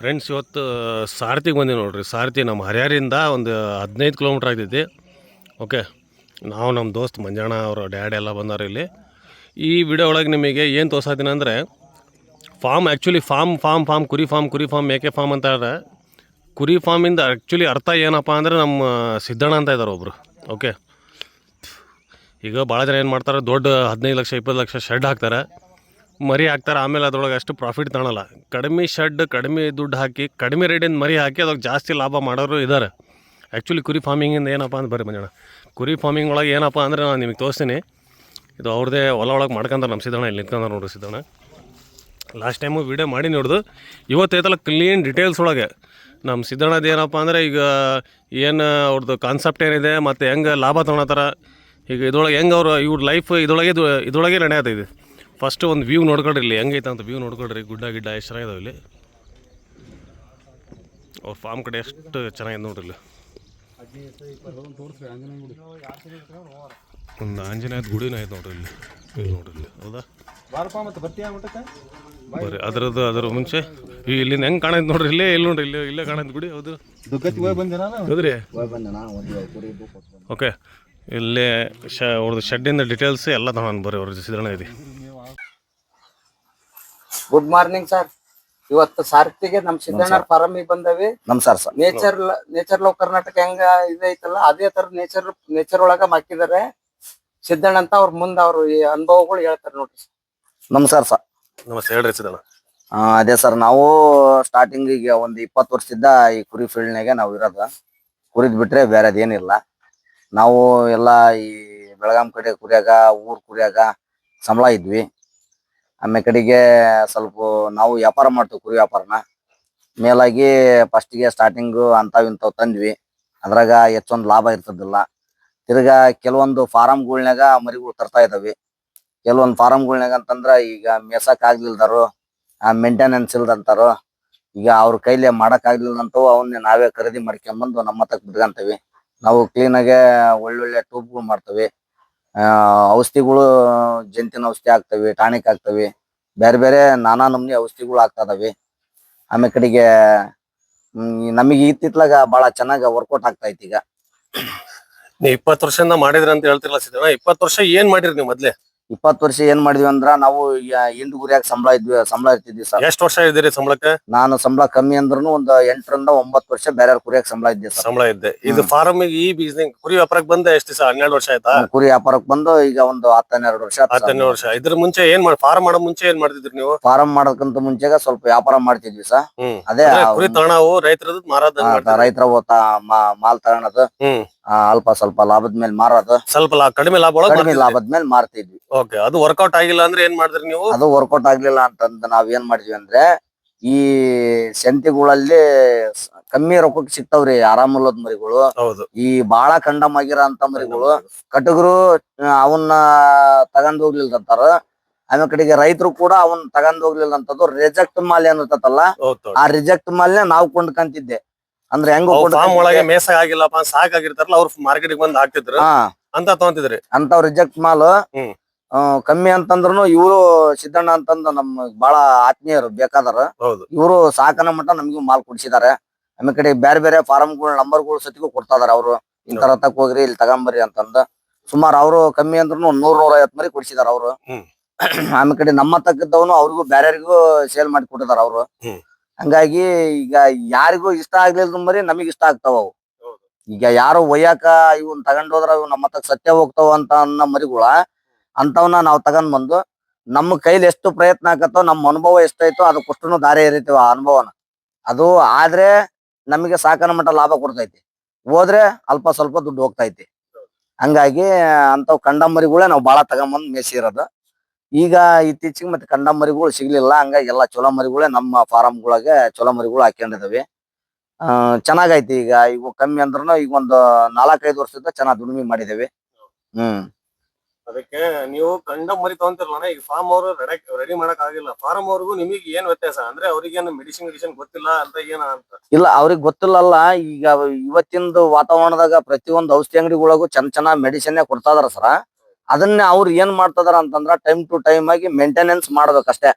Friends ಇವತ್ತು ಸಾರಥಿಗೆ ಬಂದೀವಿ ನೋಡ್ರಿ. ಸಾರಥಿ ನಮ್ಮ ಹರಿಹರಿಂದ ಒಂದು ಹದಿನೈದು ಕಿಲೋಮೀಟ್ರ್ ಆಗ್ತೈತಿ. ಓಕೆ? ನಾವು ನಮ್ಮ ದೋಸ್ತ್ ಮಂಜಾಣ ಅವರು ಡ್ಯಾಡ್ ಎಲ್ಲ ಬಂದಾರ ಇಲ್ಲಿ. ಈ ವಿಡಿಯೋ ಒಳಗೆ ನಿಮಗೆ ಏನು ತೋರ್ಸಾತೀನಿ ಅಂದರೆ, farm actually farm farm farm, ಕುರಿ ಫಾರ್ಮ್ ಕುರಿ ಫಾರ್ಮ್, ಮೇಕೆ ಫಾರ್ಮ್ ಅಂತ ಹೇಳಿದ್ರೆ ಕುರಿ ಫಾರ್ಮಿಂದ ಆ್ಯಕ್ಚುಲಿ ಅರ್ಥ ಏನಪ್ಪ ಅಂದರೆ ನಮ್ಮ ಸಿದ್ದಣ್ಣ ಅಂತ ಇದ್ದಾರೆ ಒಬ್ಬರು ಓಕೆ? ಈಗ ಭಾಳ ಜನ ಏನು ಮಾಡ್ತಾರೆ, ದೊಡ್ಡ ಹದಿನೈದು ಲಕ್ಷ, ಇಪ್ಪತ್ತು ಲಕ್ಷ ಶೆಡ್ ಹಾಕ್ತಾರೆ. ಮರಿ ಹಾಕ್ತಾರೆ, ಆಮೇಲೆ ಅದ್ರೊಳಗೆ ಅಷ್ಟು ಪ್ರಾಫಿಟ್ ತಗೊಳ್ಳಲ್ಲ ಕಡಿಮೆ ಶೆಡ್ ಕಡಿಮೆ ದುಡ್ಡು ಹಾಕಿ, ಕಡಿಮೆ ರೇಟಿಂದ ಮರಿ ಹಾಕಿ ಅದಕ್ಕೆ ಜಾಸ್ತಿ ಲಾಭ ಮಾಡೋರು ಇದ್ದಾರೆ ಆ್ಯಕ್ಚುಲಿ ಕುರಿ ಫಾರ್ಮಿಂಗಿಂದ ಏನಪ್ಪ ಅಂತ ಬರ್ರಿ ಮಂಜಣ್ಣ. ಕುರಿ ಫಾರ್ಮಿಂಗ್ ಒಳಗೆ ಏನಪ್ಪ ಅಂದರೆ ನಾನು ನಿಮಗೆ ತೋರಿಸ್ತೀನಿ. ಇದು ಅವ್ರದ್ದೇ ಹೊಲ ಒಳಗೆ ಮಾಡ್ಕೊಂತಾರೆ ನಮ್ಮ ಸಿದ್ದಣ್ಣ, ಇಲ್ಲಿ ನಿಂತ್ಕೊಂಡ್ರೆ ನೋಡ್ರಿ ಸಿದ್ದಣ್ಣ. ಲಾಸ್ಟ್ ಟೈಮು ವೀಡಿಯೋ ಮಾಡಿ ನೋಡ್ದು. ಇವತ್ತೈತಲ್ಲ ಕ್ಲೀನ್ ಡಿಟೇಲ್ಸ್ ಒಳಗೆ. ನಮ್ಮ ಸಿದ್ದಣ್ಣದ ಏನಪ್ಪ ಅಂದರೆ ಈಗ ಏನು ಅವ್ರದ್ದು ಕಾನ್ಸೆಪ್ಟ್ ಏನಿದೆ, ಮತ್ತು ಹೆಂಗೆ ಲಾಭ ತೊಗೊಳತ್ತಾರ. ಈಗ ಇದ್ರೊಳಗೆ ಹೆಂಗೆ ಅವರು ಇವ್ರ ಲೈಫ್ ಇದ್ರೊಳಗೆ ಇದೊಳಗೆ ಇದ್ರೊಳಗೆ ನಡೆಯತ್ತೈತಿ ಫಸ್ಟ್ ಒಂದು ವ್ಯೂ ನೋಡ್ಕೊಳ್ರಿ ಇಲ್ಲಿ. ಹೆಂಗೈತೆ ಅಂತ ವ್ಯೂ ನೋಡ್ಕೊಳ್ರಿ. ಗುಡ್ಡ, ಗಿಡ್ಡ ಎಷ್ಟು ಚೆನ್ನಾಗಿದಾವೆ ಇಲ್ಲಿ. ಅವ್ರ ಫಾರ್ಮ್ ಕಡೆ ಎಷ್ಟು ಚೆನ್ನಾಗಿದೆ ನೋಡ್ರಿ ಇಲ್ಲಿ. ಒಂದು ಆಂಜನೇಯದ ಗುಡಿನ ಐತೆ ನೋಡ್ರಿ ಇಲ್ಲಿ. ನೋಡ್ರಿ ಇಲ್ಲಿ. ಹೌದಾ? ಬರ್ರಿ, ಅದ್ರದ್ದು, ಅದ್ರ ಮುಂಚೆ ಈ ಇಲ್ಲಿಂದ ಹೆಂಗೆ ಕಾಣೈತೆ ನೋಡ್ರಿ ಇಲ್ಲೇ, ಇಲ್ಲಿ ನೋಡ್ರಿ, ಇಲ್ಲೇ ಇಲ್ಲೇ ಕಾಣೈತೆ ಗುಡಿ, ಹೌದು. ಹೌದ್ರಿ? ಓಕೆ ಇಲ್ಲೇ ಶ ಅವ್ರದ್ದು ಶೆಡ್ಡಿಂದ ಡೀಟೇಲ್ಸ್ ಎಲ್ಲ ತಗೊಂಡು ಬರ್ರಿ ಅವ್ರ ಸಿದ್ದಣ್ಣ ಇದೆ. ಗುಡ್ ಮಾರ್ನಿಂಗ್ ಸರ್ ಇವತ್ತು ಸಾರ್ಥಿಗೆ ನಮ್ ಸಿದ್ದಣ್ಣ ಫಾರಮಿಗೆ ಬಂದವಿ. ನಮಸ್ಕಾರ sir nature nature love Karnataka ಹೆಂಗ ಇದೈತಲ್ಲ ಅದೇ ತರ ನೇಚರ್ ನೇಚರ್ ಒಳಗ ಹಾಕಿದಾರೆ. ಸಿದ್ದಣ್ಣ ಅಂತ ಅವ್ರ ಮುಂದ ಅವ್ರು ಈ ಅನುಭವಗಳು ಹೇಳ್ತಾರೆ ನೋಡ್ರಿ ನಮಸ್ಕಾರ ಸರ್ ನಮಸ್ತೆ ಹೇಳ್ರಿ ಸಿದ್ದಣ್ಣ. ಆ, ಅದೇ ಸರ್ ನಾವು ಸ್ಟಾರ್ಟಿಂಗ್ ಈಗ ಒಂದು ಇಪ್ಪತ್ತು ವರ್ಷದಿಂದ ಈ ಕುರಿ ಫೀಲ್ಡ್ನಾಗೆ ನಾವು ಇರೋದ. ಕುರಿದ್ ಬಿಟ್ರೆ ಬೇರೆ ಅದೇನಿಲ್ಲ ನಾವು ಎಲ್ಲ ಈ ಬೆಳಗಾಂ ಕಡೆ ಕುರಿಯಾಗ ಊರ್ ಕುರಿಯಾಗ ಸಂಬಳ ಇದ್ವಿ. ಆಮೇಲೆ ಕಡೆಗೆ ಸ್ವಲ್ಪ ನಾವು ವ್ಯಾಪಾರ ಮಾಡ್ತೀವಿ ಕುರಿ ವ್ಯಾಪಾರನ. ಮೇಲಾಗಿ ಫಸ್ಟಿಗೆ ಸ್ಟಾರ್ಟಿಂಗು ಅಂತಾವ್ ಇಂಥವು ತಂದ್ವಿ. ಅದ್ರಾಗ ಹೆಚ್ಚೊಂದು ಲಾಭ ಇರ್ತದಿಲ್ಲ. ತಿರ್ಗಾ ಕೆಲವೊಂದು ಫಾರಮ್ಗಳ್ನಾಗ ಮರಿಗಳು ತರ್ತಾ ಇದಾವೆ. ಕೆಲವೊಂದು ಫಾರಮ್ಗಳ್ನಾಗ ಅಂತಂದ್ರ ಈಗ ಮೇಸಕ್ ಆಗ್ಲಿಲ್ದಾರು, ಆ ಮೇಂಟೆನೆನ್ಸ್ ಇಲ್ದಂತಾರು, ಈಗ ಅವ್ರ ಕೈಲಿ ಮಾಡಕ್ ಆಗ್ಲಿಲ್ಲ ಅಂತವು ಅವನ್ನೇ ನಾವೇ ಖರೀದಿ ಮಾಡ್ಕೊಂಬಂದು ನಮ್ಮ ತಕ್ ಬಿಟ್ಕಂತೀವಿ. ನಾವು ಕ್ಲೀನ್ ಆಗಿ ಒಳ್ಳೊಳ್ಳೆ ಟೂಬ್ಗಳು ಮಾಡ್ತೇವೆ. ಆ, ಔಷಧಿಗಳು ಜಂತಿನ ಔಷಧಿ ಆಗ್ತವೆ, ಟಾನಿಕ್ ಆಗ್ತವೆ, ಬೇರೆ ಬೇರೆ ನಾನಾ ನಮ್ನಿ ಔಷಧಿಗಳು ಆಗ್ತಾ ಇದಾವೆ. ಆಮೇಲೆ ಕಡೆಗೆ ನಮಗೆ ಇತ್ತಿತ್ಲಾಗ ಬಹಳ ಚೆನ್ನಾಗಿ ವರ್ಕೌಟ್ ಆಗ್ತಾ ಇತ್ತೀಗ ಈಗ. ನೀವು ಇಪ್ಪತ್ತು ವರ್ಷದಿಂದ ಮಾಡಿದ್ರಿ ಅಂತ ಹೇಳ್ತಿರಲ್ಲ ಸಿದ್ದಣ್ಣ ಇಪ್ಪತ್ತು ವರ್ಷ ಏನ್ ಮಾಡಿರಿ ನೀವು ಮೊದಲೇ? ಇಪ್ಪತ್ತು ವರ್ಷ ಏನ್ ಮಾಡಿದ್ವಿ ಅಂದ್ರ ನಾವು ಈಗ ಹಿಂದ್ ಗುರಿಯಾಗ ಸಂಬಳ ಇದ್ವಿ ಸಂಬಳ ಇರ್ತಿದ್ವಿ ಸರ್. ಎಷ್ಟು ವರ್ಷ ಇದ್ದೀರಿ ಸಂಬಳಕ್ಕೆ? ನಾನು ಸಂಬಳ ಕಮ್ಮಿ ಅಂದ್ರೂ ಒಂದು ಎಂಟರಿಂದ ಒಂಬತ್ತು ವರ್ಷ ಬೇರೆ ಕುರಿಯಾಗ ಸಂಬಳ ಇದ್ದೆ ಸರ್. ಸಂಬಳ ಇದ್ದೆ. ಇದು ಫಾರ್ಮ್ ಈ ಬಿಸ್ನೆಸ್ ಕುರಿ ವ್ಯಾಪಾರಕ್ಕೆ ಬಂದ ಎಷ್ಟು ದಿವಸ? ಹನ್ನೆರಡು ವರ್ಷ ಆಯ್ತಾ? ಕುರಿ ವ್ಯಾಪಾರಕ್ಕೆ ಬಂದು ಈಗ ಒಂದು ಹತ್ತು ಹನ್ನೆರಡು ವರ್ಷ ಹತ್ತನೇ ವರ್ಷ. ಇದ್ರ ಮುಂಚೆ ಏನ್ ಮಾಡಿ ಫಾರ್ಮ್ ಮಾಡೋ ಮುಂಚೆ ಏನ್ ಮಾಡ್ತಿದ್ರಿ ನೀವು? ಫಾರಂ ಮಾಡೋದಕ್ಕಿಂತ ಮುಂಚೆಗ ಸ್ವಲ್ಪ ವ್ಯಾಪಾರ ಮಾಡ್ತಿದ್ವಿ ಸರ್. ಹ್ಮ್. ಅದೇ ಅಂದ್ರೆ ಕುರಿ ತಗೊಳವು ರೈತರದ್ದು ಮಾರಾಟ ರೈತರ ಮಾಲ್ ತಗೋಣದು. ಹ್ಮ್. ಅಲ್ಪ ಸ್ವಲ್ಪ ಲಾಭದ ಮೇಲೆ ಮಾರೋದು. ಸ್ವಲ್ಪ ಲಾ- ಕಡಿಮೆ ಲಾಭ ಒಳಗೆ ಕಡಿಮೆ ಲಾಭದ ಮೇಲೆ ಮಾರ್ತಿದ್ವಿ. ಓಕೆ ಅದು ವರ್ಕೌಟ್ ಆಗಿಲ್ಲ ಅಂದ್ರೆ ಏನ್ ಮಾಡಿದ್ರಿ ನೀವು? ಅದು ವರ್ಕೌಟ್ ಆಗ್ಲಿಲ್ಲ ಅಂತಂದ್ ನಾವ್ ಏನ್ ಮಾಡಿದ್ವಿ ಅಂದ್ರೆ ಈ ಸಂತಿಗಳಲ್ಲಿ ಸ- ಕಮ್ಮಿ ರೊಕ್ಕಕ್ಕೆ ಸಿಗ್ತಾವ್ರಿ ಆರಾಮಲ್ಲದ ಮರಿಗಳು. ಹೌದು. ಈ ಬಾಳ ಕಂಡಮ್ ಆಗಿರೋ ಅಂತ ಮರಿಗಳು. ಕಟಗರು ಅವನ್ನ ತಗೊಂಡ್ ಹೋಗ್ಲಿಲ್ಲ ಅಂತಾರ. ಆಮೇಲೆ ಕಡೆಗೆ ರೈತರು ಕೂಡ ಅವನ್ ತಗೊಂಡ್ ಹೋಗ್ಲಿಲ್ಲ ಅಂತದ್ದು ರಿಜೆಕ್ಟ್ ಮಾಲ್ ಏನಿರ್ತತಲ್ಲ ಆ ರಿಜೆಕ್ಟ್ ಮಾಲ್ನೇ ನಾವು ಕೊಂಡ್ಕಂತಿದ್ದೆ. ಅಂದ್ರೆ ಹೆಂಗ್ ಫಾರ್ಮ್ ಒಳಗೆ ಮೇಸ ಆಗಿಲ್ಲಪ್ಪ ಸಾಕಾಗಿರ್ತಾರಲ್ಲ ಅವ್ರು ಮಾರ್ಕೆಟ್ ಬಂದ್ ಹಾಕ್ತಿದ್ರು. ಅಂತ ತಗೊಂತಿದ್ರಿ. ಅಂತ ರಿಜೆಕ್ಟ್ ಮಾಲ್. ಕಮ್ಮಿ ಅಂತಂದ್ರು ಇವರು ಸಿದ್ದಣ್ಣ ಅಂತಂದ ನಮ್ ಬಾಳ ಆತ್ಮೀಯರು ಬೇಕಾದಾರ ಇವರು ಸಾಕನ ಮಟ್ಟ ನಮಗೂ ಮಾಲ್ ಕೊಡ್ಸಿದಾರೆ. ಆಮೇಲೆ ಕಡೆ ಬೇರೆ ಬೇರೆ ಫಾರಂಗಳು ನಂಬರ್ಗಳು ಸತಿಗೂ ಕೊಡ್ತಾ ಇದಾರೆ ಅವರು ಇಂತರ ತಕ್ ಹೋಗ್ರಿ ಇಲ್ಲಿ ತಗೊಂಬರ್ರಿ ಅಂತಂದ. ಸುಮಾರು ಅವರು ಕಮ್ಮಿ ಅಂದ್ರೂ ನೂರ್ ನೂರ ಐವತ್ ಮರಿ ಕೊಡ್ಸಿದಾರ ಅವರು. ಆಮೇಲೆ ಕಡೆ ನಮ್ಮ ತಕ್ಕದವನು ಅವ್ರಿಗೂ ಬೇರೆಯವ್ರಿಗೂ ಸೇಲ್ ಮಾಡಿ ಕೊಟ್ಟಿದಾರ ಅವರು. ಹಂಗಾಗಿ ಈಗ ಯಾರಿಗೂ ಇಷ್ಟ ಆಗ್ಲಿಲ್ಲ ಮರಿ ನಮಗ್ ಇಷ್ಟ ಆಗ್ತಾವ ಅವು. ಈಗ ಯಾರು ಒಯ್ಯಾಕ ಇವನ್ ತಗೊಂಡ್ ಹೋದ್ರ ಇವ್ ನಮ್ಮ ಹತ್ರ ಸತ್ಯ ಹೋಗ್ತಾವ ಅಂತ ಅನ್ನೋ ಮರಿಗಳ ಅಂತವನ್ನ ನಾವ್ ತಗೊಂಡ್ ಬಂದು ನಮ್ಮ ಕೈಲಿ ಎಷ್ಟು ಪ್ರಯತ್ನ ಆಗತ್ತೋ ನಮ್ಮ ಅನುಭವ ಎಷ್ಟೈತೋ ಅದಕ್ಕಷ್ಟು ದಾರಿ ಎರಿತೀವಿ ಆ ಅನುಭವನ. ಅದು ಆದ್ರೆ ನಮಗೆ ಸಾಕನ ಮಟ್ಟ ಲಾಭ ಕೊಡ್ತೈತಿ. ಹೋದ್ರೆ ಅಲ್ಪ ಸ್ವಲ್ಪ ದುಡ್ಡು ಹೋಗ್ತೈತಿ. ಹಂಗಾಗಿ ಅಂತವ್ ಕಂಡಮರಿಗಳೇ ನಾವು ಬಾಳ ತಗೊಂಬಂದ್ ಮೇಸಿರೋದು ಈಗ ಇತ್ತೀಚಿಗೆ ಮತ್ತೆ ಕಂಡಮರಿಗಳು ಸಿಗ್ಲಿಲ್ಲ. ಹಂಗಾಗಿ ಎಲ್ಲಾ ಚೊಲೋ ಮರಿಗಳೇ ನಮ್ಮ ಫಾರಂಗಳಾಗ ಚೊಲೋ ಮರಿಗಳು ಹಾಕೊಂಡಿದಾವೆ ಆ ಚೆನ್ನಾಗೈತಿ ಈಗ. ಇವು ಕಮ್ಮಿ ಅಂದ್ರೂ ಈಗ ಒಂದು ನಾಲ್ಕೈದು ವರ್ಷದಿಂದ ಚೆನ್ನಾಗ್ ದುಡಿಮೆ ಮಾಡಿದೇವೆ. ಹ್ಮ್. ಅದಕ್ಕೆ ನೀವು ಕಂಡ ಮರಿ ತಗೊಂತಿರಲ್ಲ ಈಗ ಫಾರ್ಮ್ ಅವರು ರೆಡಿ ಮಾಡಕ್ ಆಗಿಲ್ಲ. ಫಾರ್ಮ್ ಅವ್ರಿಗೂ ನಿಮಗೆ ಏನ್ ವ್ಯತ್ಯಾಸ? ಅಂದ್ರೆ ಅವ್ರಿಗೇನು ಮೆಡಿಸಿನ್ ಗಿಡಿಸಿನ್ ಗೊತ್ತಿಲ್ಲ ಅಂತ ಏನ ಅಂತ? ಇಲ್ಲ ಅವ್ರಿಗೆ ಗೊತ್ತಿಲ್ಲಲ್ಲ. ಈಗ ಇವತ್ತಿಂದು ವಾತಾವರಣದಾಗ ಪ್ರತಿಯೊಂದು ಔಷಧಿ ಅಂಗಡಿಗಳಿಗೂ ಚೆನ್ನ ಚೆನ್ನಾಗ್ ಮೆಡಿಸಿನ್ ಕೊಡ್ತಾ ಇದಾರ ಸರ. ಅದನ್ನ ಅವ್ರು ಏನ್ ಮಾಡ್ತದಾರ ಅಂತಂದ್ರ ಟೈಮ್ ಟು ಟೈಮ್ ಆಗಿ ಮೇಂಟೆನೆನ್ಸ್ ಮಾಡ್ಬೇಕಷ್ಟೇ.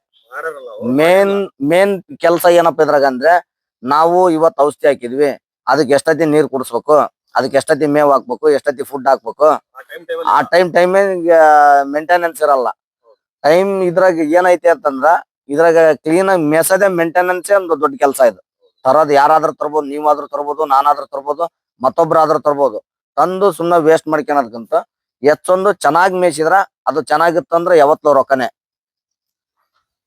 ಮೇನ್ ಮೇನ್ ಕೆಲಸ ಏನಪ್ಪ ಇದ್ರಾಗ ಅಂದ್ರೆ ನಾವು ಇವತ್ತು ಔಷಧಿ ಹಾಕಿದ್ವಿ ಅದಕ್ಕೆ ಎಷ್ಟೊತ್ತಿ ನೀರ್ ಕುಡಿಸ್ಬೇಕು ಅದಕ್ಕೆ ಎಷ್ಟೊತ್ತಿ ಮೇವ್ ಹಾಕ್ಬೇಕು ಎಷ್ಟೊತ್ತಿ ಫುಡ್ ಹಾಕ್ಬೇಕು. ಆ ಟೈಮ್ ಟೈಮ್ ಮೇಂಟೆನೆನ್ಸ್ ಇರಲ್ಲ. ಟೈಮ್ ಇದ್ರಾಗ ಏನೈತಿ ಅಂತಂದ್ರ ಇದ್ರಾಗ ಕ್ಲೀನ್ ಆಗಿ ಮೇಸದೆ ಮೇಂಟೆನೆನ್ಸ್ ಒಂದು ದೊಡ್ಡ ಕೆಲಸ ಇದು. ತರೋದು ಯಾರಾದ್ರೂ ತರ್ಬೋದು ನೀವಾದ್ರೂ ತರ್ಬೋದು ನಾನಾದ್ರೂ ತರ್ಬೋದು ಮತ್ತೊಬ್ರಾದ್ರೂ ತರ್ಬೋದು. ತಂದು ಸುಮ್ಮನೆ ವೇಸ್ಟ್ ಮಾಡ್ಕೊಳೋದ್ಕಿಂತ ಹೆಚ್ಚೊಂದು ಚೆನ್ನಾಗಿ ಮೇಯಿಸಿದ್ರ ಅದು ಚೆನ್ನಾಗಿತ್ತಂದ್ರ ಯಾವತ್ತು ರೊಕ್ಕನೆ.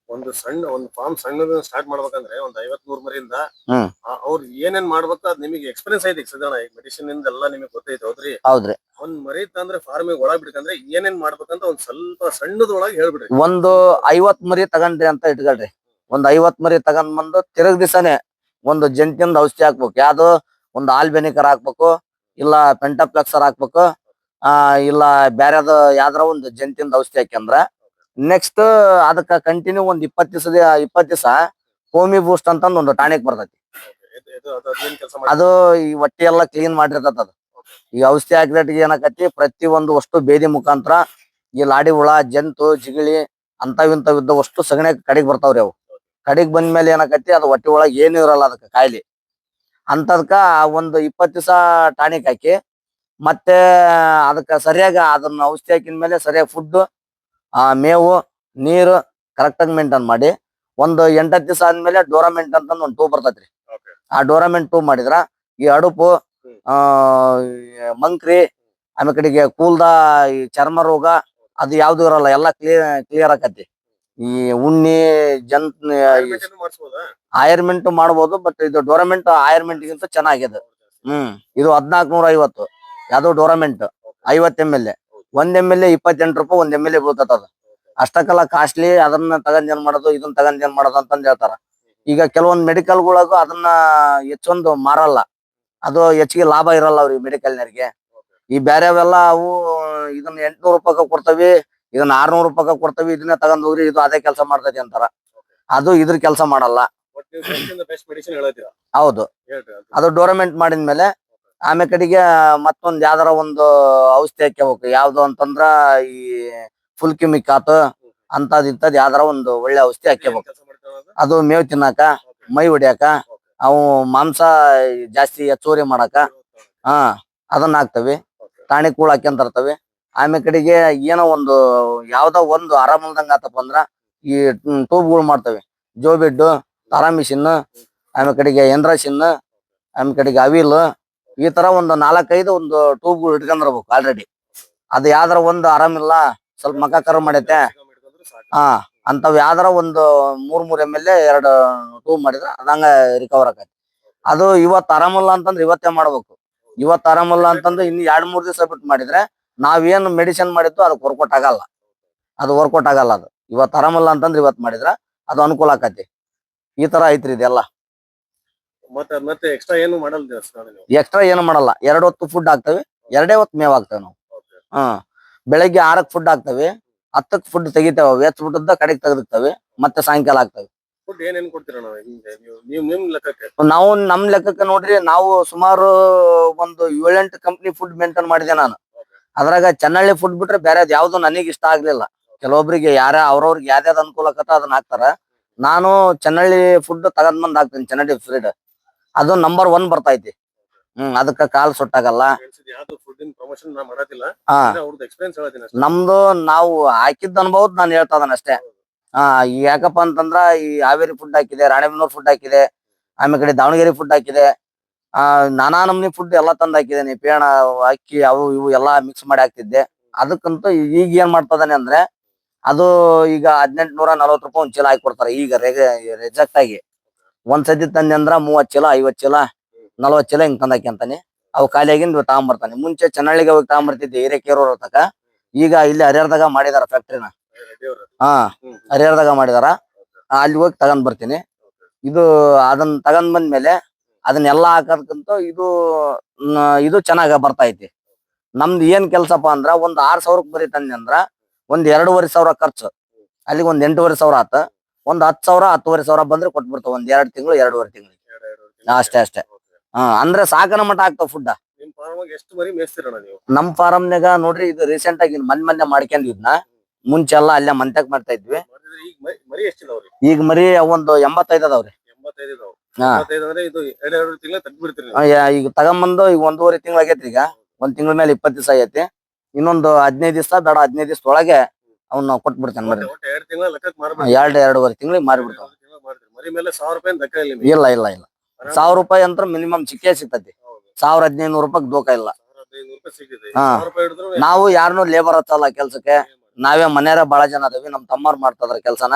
ಒಂದು ಸಣ್ಣ ಒಂದು ಫಾರ್ಮ್ ಸಣ್ಣದ ಸ್ಟಾರ್ಟ್ ಮಾಡ್ಬೇಕಂದ್ರೆ ಒಂದ್ ಐವತ್ ನೂರ್ ಮರಿಯಿಂದ ಹ್ಮ್. ಅವ್ರು ಏನೇನ್ ಮಾಡ್ಬೇಕು ಅದ್ ನಿಮಗೆ ಎಕ್ಸ್ಪೀರಿಯನ್ಸ್ ಐತಿ ಸದಾಣ ಈಗ ಮೆಡಿಸಿನ್ ಇಂದ ಎಲ್ಲ ನಿಮಗೆ ಗೊತ್ತೈತೆ ಹೌದ್ರಿ? ಹೌದ್ರಿ. ಒಂದ್ ಮರಿ ತಂದ್ರೆ ಫಾರ್ಮಿಗೆ ಒಳಗ್ ಬಿಡ್ಕಂದ್ರೆ ಏನೇನ್ ಮಾಡ್ಬೇಕಂತ ಒಂದ್ ಸ್ವಲ್ಪ ಸಣ್ಣದೊಳಗೆ ಹೇಳ್ಬಿಡ್ರಿ. ಒಂದು ಐವತ್ ಮರಿ ತಗೊಂಡ್ರಿ ಅಂತ ಇಟ್ಕೊಳ್ರಿ. ಒಂದ್ ಐವತ್ ಮರಿ ತಗೊಂಡ್ ಬಂದು ತಿರುಗ್ ದಿವಸನೆ ಒಂದು ಜಂಟಿಂದ ಔಷಧಿ ಹಾಕ್ಬೇಕು. ಯಾವ್ದು ಒಂದು ಆಲ್ಬೆನಿಕರ್ ಹಾಕ್ಬೇಕು ಇಲ್ಲ ಪೆಂಟಾಪ್ಲೆಕ್ಸರ್ ಹಾಕ್ಬೇಕು ಆ, ಇಲ್ಲ ಬ್ಯಾರೆದ ಯಾವ್ದಾರ ಒಂದು ಜಂತಿಂದ ಔಷಧಿ ಹಾಕ್ಯಂದ್ರ ನೆಕ್ಸ್ಟ್ ಅದಕ್ಕ ಕಂಟಿನ್ಯೂ ಒಂದ್ ಇಪ್ಪತ್ ದಿವಸ ಇಪ್ಪತ್ ದಿವಸ ಹೋಮಿ ಬೂಸ್ಟ್ ಅಂತ ಒಂದು ಟಾನಿಕ್ ಬರ್ತೈತಿ. ಅದು ಈ ಹೊಟ್ಟೆ ಎಲ್ಲ ಕ್ಲೀನ್ ಮಾಡಿರ್ತದ ಅದು. ಈ ಔಷಧಿ ಹಾಕಿದಟ್ಟಿಗೆ ಏನಾಕತಿ ಪ್ರತಿ ಒಂದು ವಸ್ತು ಬೇದಿ ಮುಖಾಂತರ ಈ ಲಾಡಿ ಹುಳ, ಜಂತು, ಜಿಗಿಳಿ ಅಂತವ್ ಇಂತವ್ ಇದ್ದ ವಸ್ತು ಸಗಣಿ ಕಡೆಗ್ ಬರ್ತಾವ್ರಿ ಅವು. ಕಡೆಗ್ ಬಂದ್ಮೇಲೆ ಏನಾಕತಿ ಅದು ಹೊಟ್ಟೆ ಒಳಗೆ ಏನು ಇರಲ್ಲ ಅದಕ್ಕೆ ಕಾಯಿಲೆ. ಅಂತದ್ಕ ಒಂದು ಇಪ್ಪತ್ ದಿವಸ ಟಾನಿಕ್ ಹಾಕಿ ಮತ್ತೆ ಅದಕ್ಕ ಸರಿಯಾಗಿ ಅದನ್ನ ಔಷಧಿ ಹಾಕಿದ ಮೇಲೆ ಸರಿಯಾಗಿ ಫುಡ್ ಆ ಮೇವು ನೀರು ಕರೆಕ್ಟಾಗಿ ಮೇಂಟೈನ್ ಮಾಡಿ. ಒಂದು ಎಂಟತ್ತು ದಿವಸ ಆದ್ಮೇಲೆ ಡೋರಾಮೆಂಟ್ ಅಂತ ಒಂದು ಟೂ ಬರ್ತೈತ್ರಿ. ಆ ಡೋರಾಮೆಂಟ್ ಟೂ ಮಾಡಿದ್ರ ಈ ಅಡುಪು ಆ ಮಂಕ್ರಿ ಆಮೇಲೆ ಕಡೆಗೆ ಕೂಲ್ದ ಈ ಚರ್ಮ ರೋಗ ಅದು ಯಾವ್ದು ಇರಲ್ಲ ಎಲ್ಲಾ ಕ್ಲಿಯರ್ ಕ್ಲಿಯರ್ ಆಕತಿ ಈ ಉಣ್ಣಿ ಜನ್ ಆಯರ್ಮೆಂಟ್ ಮಾಡ್ಬೋದು ಬಟ್ ಇದು ಡೋರಾಮೆಂಟ್ ಆಯರ್ಮೆಂಟ್ ಗಿಂತ ಚೆನ್ನಾಗಿದೆ. ಹ್ಮ್ ಇದು ಹದ್ನಾಲ್ಕು ನೂರ ಐವತ್ತು ಯಾವ್ದು ಡೋರಮೆಂಟ್ ಐವತ್ ಎಂ ಎಲ್ ಎ ಒಂದ್ ಎಂ ಎಲ್ ಎ ಇಪ್ಪತ್ತೆಂಟು ರೂಪಾಯಿ ಒಂದ್ ಎಂ ಎಲ್ ಎ ಬೀಳ್ತದ ಅದು. ಅಷ್ಟಕ್ಕೆಲ್ಲ ಕಾಸ್ಟ್ಲಿ ಅದನ್ನ ತಗೊಂಡ್ ಏನ್ ಮಾಡೋದು ಇದನ್ನ ತಗೊಂಡ್ ಏನ್ ಮಾಡೋದು ಅಂತಂದ್ ಹೇಳ್ತಾರ. ಈಗ ಕೆಲವೊಂದ್ ಮೆಡಿಕಲ್ಗಳಿಗೂ ಅದನ್ನ ಹೆಚ್ಚೊಂದು ಮಾರಲ್ಲ. ಅದು ಹೆಚ್ಚಿಗೆ ಲಾಭ ಇರಲ್ಲ ಅವ್ರಿಗೆ ಮೆಡಿಕಲ್ನವ್ರಿಗೆ ಈ ಬ್ಯಾರೆವೆಲ್ಲ ಅವು ಇದನ್ನ ಎಂಟ್ನೂರು ರೂಪಾಯಿ ಕೊಡ್ತವಿ ಇದನ್ನ ಆರ್ನೂರು ರೂಪಾಯಿ ಕೊಡ್ತವಿ ಇದನ್ನ ತಗೊಂಡ್ ಹೋಗ್ರಿ ಇದು ಅದೇ ಕೆಲಸ ಮಾಡ್ತೈತಿ ಅಂತಾರ. ಅದು ಇದ್ರ ಕೆಲಸ ಮಾಡಲ್ಲ. ಹೌದು. ಅದು ಡೋರಮೆಂಟ್ ಮಾಡಿದ್ಮೇಲೆ ಆಮೇಲೆ ಕಡೆಗೆ ಮತ್ತೊಂದ್ ಯಾವ್ದಾರ ಒಂದು ಔಷಧಿ ಹಾಕ್ಯಬೇಕು. ಯಾವ್ದು ಅಂತಂದ್ರ ಈ ಫುಲ್ ಕಿಮಿಕ್ ಆತು ಅಂತದ್ ಇಂತದ್ ಯಾವ್ದಾರ ಒಂದು ಒಳ್ಳೆ ಔಷಧಿ ಹಾಕ್ಯಬೇಕು. ಅದು? ಮೇವು ತಿನ್ನಾಕ, ಮೈ ಹೊಡ್ಯಾಕ, ಅವು ಮಾಂಸ ಜಾಸ್ತಿ ಹೆಚ್ಚುವರಿ ಮಾಡಾಕ, ಹಾ, ಅದನ್ನ ಹಾಕ್ತವಿ. ಟಾಣಿ ಕೂಳ್ ಹಾಕ್ಯಂತರ್ತವಿ ಆಮೇಲೆ ಕಡೆಗೆ ಏನೋ ಒಂದು ಯಾವ್ದೋ ಒಂದು ಆರಾಮಲ್ದಂಗ ಆತಪ್ಪ ಅಂದ್ರ ಈ ಟೂಬ್ಗಳು ಮಾಡ್ತವೆ. ಜೋಬಿಡ್ಡು, ತಾರಾ ಮಿಷಿನ್ ಆಮೇಲೆ ಕಡೆಗೆ ಎಂದ್ರಸಿನ್ ಆಮೇಲೆ ಕಡೆಗೆ ಅವಿಲ್ ಈ ತರ ಒಂದು ನಾಲ್ಕೈದು ಒಂದು ಟೂಬ್ ಇಟ್ಕೊಂಡಿರ್ಬೇಕು ಆಲ್ರೆಡಿ ಅದು ಯಾವ್ದಾರ ಒಂದು ಆರಾಮಿಲ್ಲ, ಸ್ವಲ್ಪ ಮಕ ಕರ್ ಮಾಡೈತೆ. ಹಾ ಅಂತವ್ ಯಾವ್ದಾರ ಒಂದು ಮೂರ್ ಮೂರ್ ಎಂ ಎಲ್ ಎರಡು ಟೂಬ್ ಮಾಡಿದ್ರೆ ಅದಂಗ ರಿಕವರ್ ಆಕತಿ. ಅದು ಇವತ್ ಆರಾಮಲ್ಲ ಅಂತಂದ್ರೆ ಇವತ್ತೇ ಮಾಡ್ಬೇಕು. ಇವತ್ ಆರಾಮಲ್ಲ ಅಂತಂದ್ರೆ ಇನ್ನು ಎರಡ್, ಮೂರ್ ದಿವಸ ಬಿಟ್ಟು ಮಾಡಿದ್ರೆ ನಾವೇನು ಮೆಡಿಸಿನ್ ಮಾಡಿದ್ದು ಅದಕ್ಕೆ ವರ್ಕೌಟ್ ಆಗಲ್ಲ. ಅದು ವರ್ಕೌಟ್ ಆಗಲ್ಲ ಅದು. ಇವತ್ ಆರಾಮಲ್ಲ ಅಂತಂದ್ರೆ ಇವತ್ತು ಮಾಡಿದ್ರ ಅದು ಅನುಕೂಲ ಆಕತಿ. ಈ ತರ ಐತ್ರಿ ಇದೆಲ್ಲ. ಮತ್ತೆ ಮತ್ತೆ ಎಕ್ಸ್ಟ್ರಾ ಏನು ಮಾಡಲ್ಲ ದೇವಸ್ಥಾನ ನೀವು. ಎಕ್ಸ್ಟ್ರಾ ಏನು ಮಾಡಲ್ಲ. ಎರಡ್ ಹೊತ್ತು ಫುಡ್ ಹಾಕ್ತೇವೆ. ಎರಡೇ ಹೊತ್ತು ಮೇವ್ ಹಾಕ್ತೇವೆ ನಾವು. Okay. ಹ್ಮ್ ಬೆಳಗ್ಗೆ ಆರಕ್ ಫುಡ್ ಹಾಕ್ತೇವೆ. ಹತ್ತಕ್ ಫುಡ್ ತೆಗಿತೇವೆ. ವೆಚ್ಬಿಟ್ಟದ ಕಡೆಗೆ ತೆಗೆದಿರ್ತವೆ ಮತ್ತೆ ಸಾಯಂಕಾಲ ಹಾಕ್ತೇವೆ. ಫುಡ್ ಏನೇನ್ ಕೊಡ್ತೀರಾ ನಾವು ಹಿಂಗೆ? ನೀವು ನೀವು ನಿಮ್ ಲೆಕ್ಕಕ್ಕೆ. ನಾವು ನಮ್ ಲೆಕ್ಕಕ್ಕೆ ನೋಡ್ರಿ ನಾವು ಸುಮಾರು ಒಂದು ಏಳೆಂಟು ಕಂಪ್ನಿ ಫುಡ್ ಮೇಂಟೈನ್ ಮಾಡಿದೆ ನಾನು. ಅದ್ರಾಗ ಚೆನ್ನಳ್ಳಿ ಫುಡ್ ಬಿಟ್ರೆ ಬೇರೆ ಯಾವ್ದು ನನಗೆ ಇಷ್ಟ ಆಗ್ಲಿಲ್ಲ. ಕೆಲವೊಬ್ರಿಗೆ ಯಾರ ಅವ್ರವ್ರಿಗೆ ಯಾವ್ದಾವ್ದು ಅನುಕೂಲ ಆಗತ್ತ ಅದನ್ನ ಹಾಕ್ತಾರ. ನಾನು ಚೆನ್ನಳ್ಳಿ ಫುಡ್ ತಗೊಂಡ್ ಬಂದ್ ಹಾಕ್ತೀನಿ ಚೆನ್ನಳ್ಳಿ ಫುಡ್ ಅದು ನಂಬರ್ ಒನ್ ಬರ್ತೈತಿ. ಹ್ಮ್ ಅದಕ್ಕ ಕಾಲ್ ಸುಟ್ಟಾಗಲ್ಲ. ಹಾ. ನಮ್ದು ನಾವು ಹಾಕಿದ್ದ ಅನುಭವದ್ ನಾನು ಹೇಳ್ತಾ ಅಷ್ಟೇ. ಹಾ ಯಾಕಪ್ಪ ಅಂತಂದ್ರ ಈ ಹಾವೇರಿ ಫುಡ್ ಹಾಕಿದೆ ರಾಣೆಬೆನ್ನೂರ್ ಫುಡ್ ಹಾಕಿದೆ ಆಮೇಲೆ ಕಡೆ ದಾವಣಗೆರೆ ಫುಡ್ ಹಾಕಿದೆ. ಆ ನಾನಾ ನಮ್ನಿ ಫುಡ್ ಎಲ್ಲಾ ತಂದ್ ಹಾಕಿದ್ದೇನೆ. ಪೇಣ ಅಕ್ಕಿ ಅವು ಇವು ಎಲ್ಲಾ ಮಿಕ್ಸ್ ಮಾಡಿ ಹಾಕ್ತಿದ್ದೆ. ಅದಕ್ಕಂತೂ ಈಗ ಏನ್ ಮಾಡ್ತದಾನೆ ಅಂದ್ರೆ ಅದು ಈಗ ಹದಿನೆಂಟುನೂರ ನಲವತ್ತು ರೂಪಾಯಿ ಒಂದ್ ಚೀಲ ಹಾಕಿ ಕೊಡ್ತಾರೆ ಈಗ ರೆಜೆಕ್ಟ್ ಆಗಿ. ಒಂದ್ ಸತಿ ತಂದೆ ಅಂದ್ರ ಮೂವತ್ ಚೀಲ, ಐವತ್ ಚೀಲ, ನಲವತ್ ಚೀಲ ಹಿಂಗ್ ತಂದಾಕಿ ಅಂತಾನೆ. ಅವು ಖಾಲಿ ಆಗಿಂದ ತಗೊಂಬರ್ತಾನೆ. ಮುಂಚೆ ಚೆನ್ನಳ್ಳಿಗೆ ಹೋಗಿ ತಗೊಂಬರ್ತಿದ್ದೆ ಹಿರೇಕೇರು ತಕ ಈಗ ಇಲ್ಲಿ ಹರಿಹರದಾಗ ಮಾಡಿದಾರ ಫ್ಯಾಕ್ಟ್ರಿನ ಹ, ಹರಿಹರದಾಗ ಮಾಡಿದಾರ. ಅಲ್ಲಿ ಹೋಗಿ ತಗೊಂಡ್ ಬರ್ತೀನಿ. ಇದು ಅದನ್ನ ತಗೊಂಡ್ ಬಂದ್ಮೇಲೆ ಅದನ್ನೆಲ್ಲಾ ಹಾಕೋದಕ್ಕಂತ ಇದು ಇದು ಚೆನ್ನಾಗ ಬರ್ತಾ ಐತಿ ನಮ್ದು ಏನ್ ಕೆಲ್ಸಪ್ಪ ಅಂದ್ರ ಒಂದ್ ಆರ್ ಸಾವಿರಕ್ ಬರೀ ತಂದೆ ಅಂದ್ರ ಒಂದ್ ಎರಡೂವರೆ ಸಾವಿರ ಖರ್ಚು. ಅಲ್ಲಿಗೆ ಒಂದ್ ಎಂಟೂವರೆ ಸಾವಿರ ಆತ. ಒಂದ್ ಹತ್ ಸಾವಿರ ಹತ್ತುವರೆ ಸಾವಿರ ಬಂದ್ರೆ ಕೊಟ್ಬಿಡ್ತಾವ ಒಂದ್ ಎರಡ್ ತಿಂಗಳು ಎರಡೂವರೆ ತಿಂಗಳು. ಅಷ್ಟೇ ಅಷ್ಟೇ. ಹಾ ಅಂದ್ರೆ ಸಾಕನ ಮಟ್ಟ ಆಗ್ತಾವ ಫುಡ್ ನಿಮ್ ಫಾರಮ್ನಾಗ ನೋಡ್ರಿ ಇದು ರೀಸೆಂಟ್ ಆಗಿ ಮನ್ ಮೊನ್ನೆ ಮಾಡ್ಕೊಂಡಿದ್ನ ಮುಂಚೆ ಎಲ್ಲ ಅಲ್ಲೇ ಮಂತ್ಯಾಗ ಮಾಡ್ತಾ ಇದ್ವಿ. ಈಗ ಮರಿ- ಒಂದು ಎಂಬತ್ತೈದ್ ಅದಾವ್ರಿ. ಈಗ ತಗೊಂಬಂದು ಈಗ ಒಂದೂವರೆ ತಿಂಗಳು ಆಗೈತ್ರಿ ಈಗ. ಒಂದ್ ತಿಂಗಳ ಮೇಲೆ ಇಪ್ಪತ್ತು ದಿವಸ ಆಗೈತಿ. ಇನ್ನೊಂದು ಹದಿನೈದು ದಿವಸ ಬೇಡ ಹದಿನೈದು ದಿವಸ ಒಳಗೆ ಅವ್ನ ನಾವು ಕೊಟ್ಬಿಡ್ತೇನೆ ಮರಿ ಒಟ್ಟು- ಒಟ್ಟು ಎರಡು ತಿಂಗಳ ಲೆಕ್ಕಕ್ಕೆ ಮಾರ್ಬಿಡ್ತೀರಿ ಎರಡು ಎರಡೂವರೆ ತಿಂಗಳಿಗೆ ಮಾರಿಬಿಡ್ತಾವ ಮರಿ ಮೇಲೆ ಸಾವಿರ ರೂಪಾಯಿ ಲೆಕ್ಕ ಇಲ್ಲ ನಿಮ್ಗೆ. ಇಲ್ಲ ಇಲ್ಲ ಸಾವಿರ ರೂಪಾಯಿ ಅಂತ ಮಿನಿಮಮ್ ಸಿಕ್ಕೇ ಸಿಗ್ತತಿ. ಹೌದು. ಸಾವಿರ ಹದಿನೈದು ರೂಪಾಯಿ ದೋಖ ಇಲ್ಲ. ಸಾವಿರ ಹದಿನೈದು ರೂಪಾಯಿ ಸಿಕ್ಕಿದೆ ಹಾ. ಸಾವಿರ ರೂಪಾಯಿ ಹಿಡಿದ್ರು ನಾವು ಯಾರನ್ನೂ ಲೇಬರ್ ಹಚ್ಚಲ್ಲ ಕೆಲ್ಸಕ್ಕೆ. ನಾವೇ ಮನೆಯವ್ರ ಬಹಳ ಜನ ಅದೇವಿ ನಮ್ ತಮ್ಮವ್ರು ಮಾಡ್ತಾರ ಕೆಲ್ಸನ.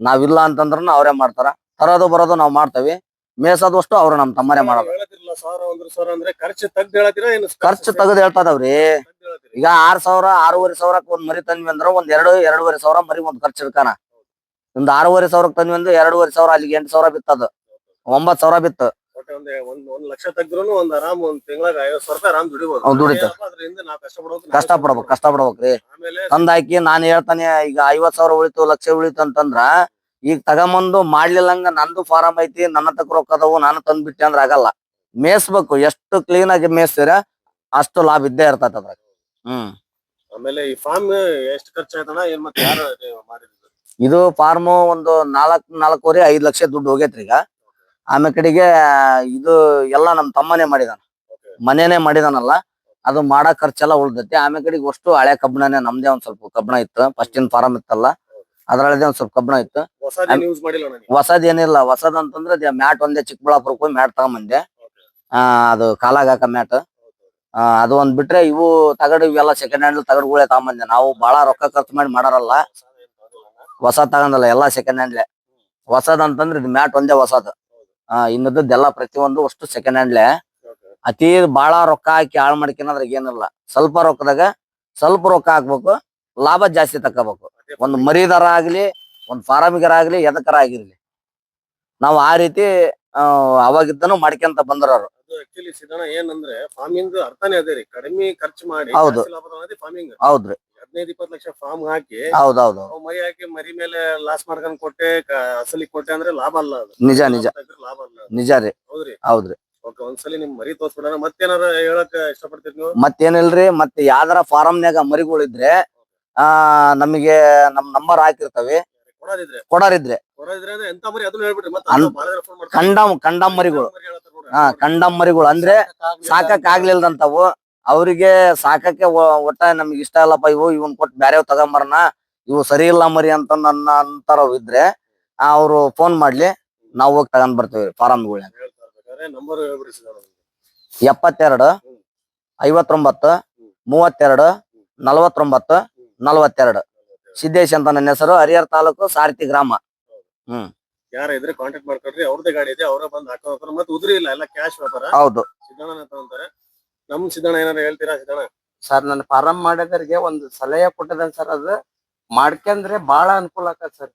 ನಾವಿಲ್ಲ ಅಂತಂದ್ರೂ ಅವರೇ ಮಾಡ್ತಾರ. ತರೋದು ಬರೋದು ನಾವು ಮಾಡ್ತೇವಿ. ಮೇಸೋದಷ್ಟು ಅವ್ರು ನಮ್ ತಮ್ಮರೇ ಮಾಡೋದು. ಸಾವಿರ ಒಂದ್ರ ಸಾವಿರ ಅಂದ್ರೆ ಖರ್ಚು ತೆಗ್ದು ಹೇಳ್ತದವ್ರಿ ಏನು ಖರ್ಚು ತೆಗೆದು ಹೇಳ್ತಾದವ್ರಿ. ಈಗ ಆರ್ ಸಾವಿರ ಆರೂವರೆ ಸಾವಿರಕ್ಕೆ ಒಂದ್ ಮರಿ ತಂದ್ವಿ ಅಂದ್ರ ಒಂದ್ ಎರಡು ಎರಡೂವರೆ ಸಾವಿರ ಮರಿ ಒಂದ್ ಖರ್ಚು ಇಡ್ಕಾನ ಒಂದ್ ಆರೂವರೆ ಸಾವಿರಕ್ಕೆ ತಂದ್ವಿ ಅಂದ್ರೆ ಎರಡೂವರೆ ಸಾವಿರ ಅಲ್ಲಿಗೆ ಎಂಟು ಸಾವಿರ ಬಿತ್ತದ. ಒಂಬತ್ ಸಾವಿರ ಬಿತ್ತು. ಒಂದ್ ಲಕ್ಷ ತೆಗ್ದ್ರು ಒಂದ್ ಆರಾಮ್ ಒಂದ್ ತಿಂಗಳಾಗ ಐವತ್ ಸಾವಿರ ರೂಪಾಯಿ ಆರಾಮ್ ಅದ್ರಿಂದ ನಾವ್ ಕಷ್ಟ ಪಡ್ಬೇಕು ಕಷ್ಟ ಪಡ್ಬೇಕು ಕಷ್ಟ ಪಡ್ಬೇಕ್ರಿ ಆಮೇಲೆ ತಂದ್ ಹಾಕಿ ನಾನ್ ಹೇಳ್ತಾನೆ ಈಗ ಐವತ್ ಸಾವಿರ ಉಳಿತು ಲಕ್ಷ ಉಳಿತು ಅಂತಂದ್ರ ಈಗ ತಗೊಂಬಂದು ಮಾಡ್ಲಿಲ್ಲಂಗ ನಂದು ಫಾರಂ ಐತಿ ನನ್ನ ತಕ್ಕ ರೊಕ್ಕ ಅದಾವು ನಾನು ತಂದ್ಬಿಟ್ಟೆ ಅಂದ್ರ ಆಗಲ್ಲ. ಮೇಯ್ಸ್ಬೇಕು ಎಷ್ಟು ಕ್ಲೀನ್ ಆಗಿ ಮೇಯಿಸ್ತೀರ ಅಷ್ಟು ಲಾಭ ಇದ್ದೇ ಇರ್ತದ ಅದ್ರಾಗ. ಹ್ಮ್. ಆಮೇಲೆ ಈ ಫಾರ್ಮ್ ಎಷ್ಟು ಖರ್ಚಾಯ್ತಣ್ಣ ಏನ್ ಮತ್ತೆ ಯಾರು ಮಾಡಿದ್ರು ಇದು ಫಾರ್ಮ್ ಒಂದು ನಾಲ್ಕ್ ನಾಲ್ಕೂವರೆ ಐದ್ ಲಕ್ಷ ದುಡ್ಡು ಹೋಗೈತ್ರಿ ಈಗ. ಆಮೇಲೆ ಕಡೆಗೆ ಇದು ಎಲ್ಲ ನಮ್ ತಮ್ಮನೇ ಮಾಡಿದಾನ. ಮನೆನೇ ಮಾಡಿದಾನಲ್ಲ ಅದು ಮಾಡೋ ಖರ್ಚೆಲ್ಲ ಉಳ್ದೈತಿ. ಆಮೇಲೆ ಕಡೆಗೆ ಅಷ್ಟು ಹಳೆ ಕಬ್ಬಣನೇ ನಮ್ದೇ ಒಂದ್ ಸ್ವಲ್ಪ ಕಬ್ಬಣ ಇತ್ತು. ಫಸ್ಟಿನ ಫಾರಂ ಇತ್ತಲ್ಲ ಅದ್ರೊಳಗೆ ಒಂದ್ ಸ್ವಲ್ಪ ಕಬ್ಬಣ ಇತ್ತು. ಹೊಸದೇನಿಲ್ಲ ಯೂಸ್ ಮಾಡಿಲ್ಲ ನಾನು ಹೊಸದ್ ಏನಿಲ್ಲ ಹೊಸದ್ ಅಂತಂದ್ರೆ ಅದೇ ಮ್ಯಾಟ್ ಒಂದೇ ಚಿಕ್ಕಬಳ್ಳಾಪುರಕ್ಕೆ ಹೋಗಿ ಮ್ಯಾಟ್ ತಗೊಂಬಂದೆ. ಆ, ಅದು ಕಾಲಾಗ ಹಾಕ ಮ್ಯಾಟ್ ಅದು ಒಂದ್ ಬಿಟ್ರೆ ಇವು ತಗಡು, ಇವೆಲ್ಲ ಸೆಕೆಂಡ್ ಹ್ಯಾಂಡ್ ತಗಡುಗಳೇ ತಗೊಂಬಂದೆ. ನಾವು ಬಹಳ ರೊಕ್ಕ ಖರ್ಚು ಮಾಡಿ ಮಾಡಾರಲ್ಲ. ಹೊಸ ತಗೊಂಡಲ್ಲ, ಎಲ್ಲಾ ಸೆಕೆಂಡ್ ಹ್ಯಾಂಡ್ಲೆ ಹೊಸದ್ ಅಂತಂದ್ರೆ ಇದು ಮ್ಯಾಟ್ ಒಂದೇ ಹೊಸದ್. ಇನ್ನದ್ದು ಎಲ್ಲಾ ಪ್ರತಿಯೊಂದು ಅಷ್ಟು ಸೆಕೆಂಡ್ ಹ್ಯಾಂಡ್ಲೆ ಅತಿ ಬಹಳ ರೊಕ್ಕ ಹಾಕಿ ಹಾಳು ಮಾಡ್ಕೊಂಡ್ರೆ ಏನಿಲ್ಲ. ಸ್ವಲ್ಪ ರೊಕ್ಕದಾಗ ಸ್ವಲ್ಪ ರೊಕ್ಕ ಹಾಕ್ಬೇಕು, ಲಾಭ ಜಾಸ್ತಿ ತಕೋಬೇಕು ಒಂದು ಮರಿದಾರ ಆಗ್ಲಿ, ಒಂದ್ ಫಾರಮಿಗರ ಆಗ್ಲಿ ಎದಕರ ಆಗಿರ್ಲಿ. ನಾವು ಆ ರೀತಿ ಅವಾಗಿದ್ದನು ಮಾಡ್ಕೊಂತ ಬಂದ್ರವ್ರು ಅದು ಆಕ್ಚುಲಿ ಏನಂದ್ರೆ ಫಾರ್ಮಿಂಗ್ ಅರ್ಥನೇ ಅದೇ ರೀ. ಕಡಿಮೆ ಖರ್ಚು ಮಾಡಿ ಹೌದು. ಫಾರ್ಮಿಂಗ್ ಹೌದ್ರಿ. ಹದಿನೈದು ಇಪ್ಪತ್ತು ಲಕ್ಷ ಫಾರ್ಮ್ ಹಾಕಿ ಹೌದ್ ಅವ್ ಮರಿ ಹಾಕಿ ಮರಿ ಮೇಲೆ ಲಾಸ್ ಮಾಡ್ಕೊಂಡ್ ಕೊಟ್ಟೆ ಕ- ಅಸಲಿಗೆ ಕೊಟ್ಟೆ ಅಂದ್ರೆ ಲಾಭ ಅಲ್ಲ ಅದು. ನಿಜ ನಿಜ. ಲಾಭ ಅಲ್ಲ ಅದು. ನಿಜ ರೀ. ಹೌದ್ರಿ. ಹೌದ್ರಿ. ಓಕೆ ಒಂದ್ಸಲಿ ನಿಮ್ ಮರಿ ತೋರ್ಸ್ಬಿಡೋಣ. ಮತ್ತೇನಾರ ಹೇಳಕ್ ಇಷ್ಟಪಡ್ತೀರಿ ನೀವು? ಮತ್ತೇನಿಲ್ರಿ ಮತ್ತೆ ಯಾವ್ದಾರ ಫಾರಂನ್ಯಾಗ ಮರಿಗಳಿದ್ರೆ ಆ ನಮಗೆ ನಮ್ ನಂಬರ್ ಹಾಕಿರ್ತವೆ. ಕೊಡೋದಿದ್ರೆ. ಕೊಡೋರಿದ್ರೆ. ಕೊಡೋದಿದ್ರೆ ಅಂದ್ರೆ ಎಂತ ಮರಿ ಅದನ್ನ ಹೇಳ್ಬಿಡ್ರಿ. ಮತ್ತೆ ಕಂಡಮ್ ಕಂಡಮ್ ಮರಿಗಳು. ಹಾ ಕಂಡಮ್ ಮರಿಗಳು ಅಂದ್ರೆ ಸಾಕಕ್ ಆಗ್ಲಿಲ್ದಂತವು ಅವ್ರಿಗೆ ಸಾಕಕ್ಕೆ ಒಟ್ಟ ನಮ್ಗೆ ಇಷ್ಟ ಇಲ್ಲಪ್ಪ, ಇವು ಇವನ್ ಕೊಟ್ಟು ಬೇರೆ ತಗೊಂಬರ್ನ. ಇವು ಸರಿ ಇಲ್ಲ ಮರಿ ಅಂತ ನನ್ನ ಅಂತಾರ ಇದ್ರೆ ಅವ್ರು ಫೋನ್ ಮಾಡ್ಲಿ, ನಾವು ಹೋಗಿ ತಗೊಂಡ್ ಬರ್ತೀವಿ ಫಾರಂ ಹೇಳ್ತಾ ಇರ್ಬೇಕಾದ್ರೆ ನಂಬರ್ ಹೇಳ್ಬಿಡಿ ಸಿದ್ದಣ್ಣ. ಎಪ್ಪತ್ತೆರಡು, ಐವತ್ತೊಂಬತ್ತು, ಮೂವತ್ತೆರಡು, ನಲವತ್ತೊಂಬತ್ತು, ನಲವತ್ತೆರಡು. ಸಿದ್ದೇಶ್ ಅಂತ ನನ್ನ ಹೆಸರು ಹರಿಹರ್ ತಾಲೂಕು ಸಾರಥಿ ಗ್ರಾಮ. ಯಾರ ಇದ್ರೆ ಕಾಂಟ್ಯಾಕ್ಟ್ ಮಾಡ್ಕೊಳ್ರಿ ಅವ್ರದೇ ಗಾಡಿ ಇದೆ ಅವರೇ ಬಂದು ಹಾಕೋ ಹೋಗ್ತಾರೆ ಮತ್ತೆ ಉದ್ರಿ ಇಲ್ಲ ಎಲ್ಲ ಕ್ಯಾಶ್ ವ್ಯಾಪಾರ. ಹೌದು. ಸಿದ್ದಣ್ಣ ತಗೊಂತಾರೆ. ನಮ್ ಸಿದ್ದಣ್ಣ ಏನಾರ ಹೇಳ್ತೀರಾ ಸಿದ್ದಣ್ಣ? ಸರ್ ನನ್ನ ಫಾರಂ ಮಾಡೋದರಿಗೆ ಒಂದು ಸಲಹೆ ಕೊಟ್ಟದನ್ ಸರ್ ಅದು ಮಾಡ್ಕೊಂಡ್ರೆ ಬಹಳ ಅನುಕೂಲ ಆಕತ್ ಸರ್.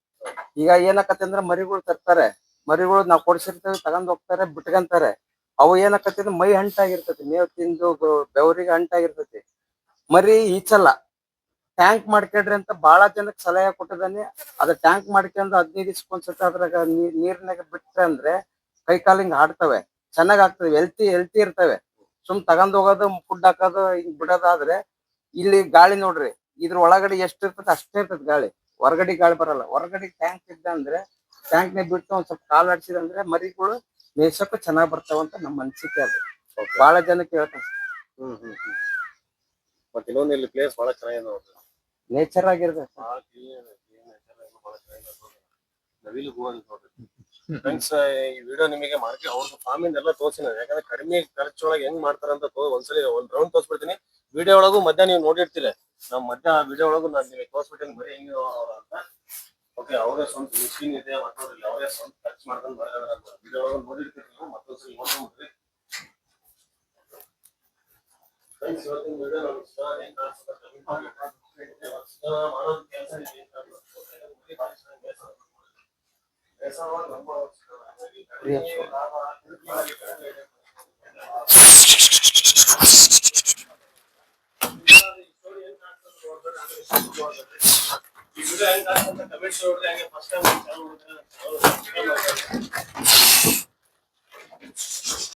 ಈಗ ಏನಾಕತ್ತೆ ಅಂದ್ರೆ ಮರಿಗಳು ತರ್ತಾರೆ. ಮರಿಗಳು ನಾವು ಕೊಡ್ಸಿರ್ತೇವೆ ತಗೊಂಡ್ ಹೋಗ್ತಾರೆ ಬಿಟ್ಕಂತಾರೆ. ಅವು ಏನಾಕತ್ತೆ ಅಂದ್ರೆ ಮೈ ಹಂಟಾಗಿರ್ತತಿ ಮೇವ್ ತಿಂದು ಬೆವರಿಗೆ ಹಂಟಾಗಿರ್ತತಿ. ಮರಿ ಈಚಲ್ಲ. ಟ್ಯಾಂಕ್ ಮಾಡ್ಕೊಂಡ್ರಿ ಅಂತ ಬಹಳ ಜನಕ್ಕೆ ಸಲಹೆ ಕೊಟ್ಟದಾನೆ ಅದ ಟ್ಯಾಂಕ್ ಮಾಡ್ಕೊಂಡು ಹದಿನೈದು ದಿವ್ಸಕ್ಕೊಂದ್ಸತಿ ಅದ್ರಾಗ ನೀರ್ನಾಗ ಬಿಟ್ರೆ ಅಂದ್ರೆ ಕೈ ಕಾಲಿಂಗ್ ಹಿಂಗ್ ಆಡ್ತವೆ. ಚೆನ್ನಾಗ್ ಆಗ್ತವೆ ಹೆಲ್ತಿ ಹೆಲ್ತಿ ಇರ್ತವೆ. ಸುಮ್ ತಗೊಂಡ್ ಹೋಗೋದು ಫುಡ್ ಹಾಕೋದು ಹಿಂಗ್ ಬಿಡೋದಾದ್ರೆ ಇಲ್ಲಿ ಗಾಳಿ ನೋಡ್ರಿ ಇದ್ರ ಒಳಗಡೆ ಎಷ್ಟು ಇರ್ತದೆ ಅಷ್ಟೇ ಇರ್ತದೆ ಗಾಳಿ. ಹೊರಗಡೆ ಗಾಳಿ ಬರಲ್ಲ. ಹೊರಗಡೆ ಟ್ಯಾಂಕ್ ಇದ್ದ ಅಂದ್ರೆ ಟ್ಯಾಂಕ್ ನೇ ಬಿಟ್ಟು ಒಂದ್ ಸ್ವಲ್ಪ ಕಾಲ್ ಆಡ್ಸಿದಂದ್ರೆ ಮರಿಗಳು ಮೇಯ್ಸಕ್ಕೂ ಚೆನ್ನಾಗ್ ಬರ್ತಾವ ಅಂತ ನಮ್ಮ ಅನ್ಸಿಕೆ ಅದು. ಬಹಳ ಜನಕ್ಕೆ ಹೇಳ್ತಾರೆ ಹ್ಮ್ ಹ್ಮ್ ಹ್ಮ್. ಮತ್ತೆ ಇನ್ನೊಂದು ಇಲ್ಲಿ ಪ್ಲೇಸ್ ಬಹಳ ಚೆನ್ನಾಗಿದೆ ನೋಡ್ರಿ. ನೇಚರ್ ಆಗಿರ್ಬೇಕು ಇದೆ. ನವಿಲು ಅಂತ ಫ್ರೆಂಡ್ಸ್ ಈ ವಿಡಿಯೋ ನಿಮಗೆ ಮಾರ್ಕೆ ಅವ್ರದ್ದು ಫಾರ್ಮಿಂದ ಎಲ್ಲ ತೋರಿಸಿನ ಯಾಕಂದ್ರೆ ಕಡಿಮೆ ಖರ್ಚೊಳಗೆ ಹೆಂಗ್ ಮಾಡ್ತಾರಂತ ತೋ ಒಂದ್ಸಲಿ ಒಂದ್ ರೌಂಡ್ ತೋರಿಸ್ಬಿಡ್ತೀನಿ. ವಿಡಿಯೋ ಒಳಗೂ ಮಧ್ಯ ನೀವು ನೋಡಿರ್ತೀರ. ನಾವ್ ಮಧ್ಯ ವಿಡಿಯೋ ಒಳಗೂ ನಾನು ನಿಮಗೆ ತೋರಿಸ್ಬಿಟ್ಟಿನಿ ಬರೀ ಹೆಂಗ್ ಅಂತ. ಓಕೆ ಅವರೇ ಸ್ವಂತ ಮಿಷಿನ್ ಇದೆ ಮತ್ತೊಂದಿಲ್ಲ ಅವರೇ ಸ್ವಂತ ಖರ್ಚು ಮಾಡ್ಕೊಂಡು ಬರೋದ್ರ ವಿಡಿಯೋ ಒಳಗೂ ನೋಡಿರ್ತೀರಿ ನೀವು ಮತ್ತೊಂದ್ಸಲಿ ನೋಡ್ಕೊಂಡ್ಬಿಡ್ರಿ ಫ್ರೆಂಡ್ಸ್ ಇವತ್ತಿನ ವಿಡಿಯೋ ನಮ್ಗೆ ಇಷ್ಟ ಹೆಂಗ್ どういうことですか?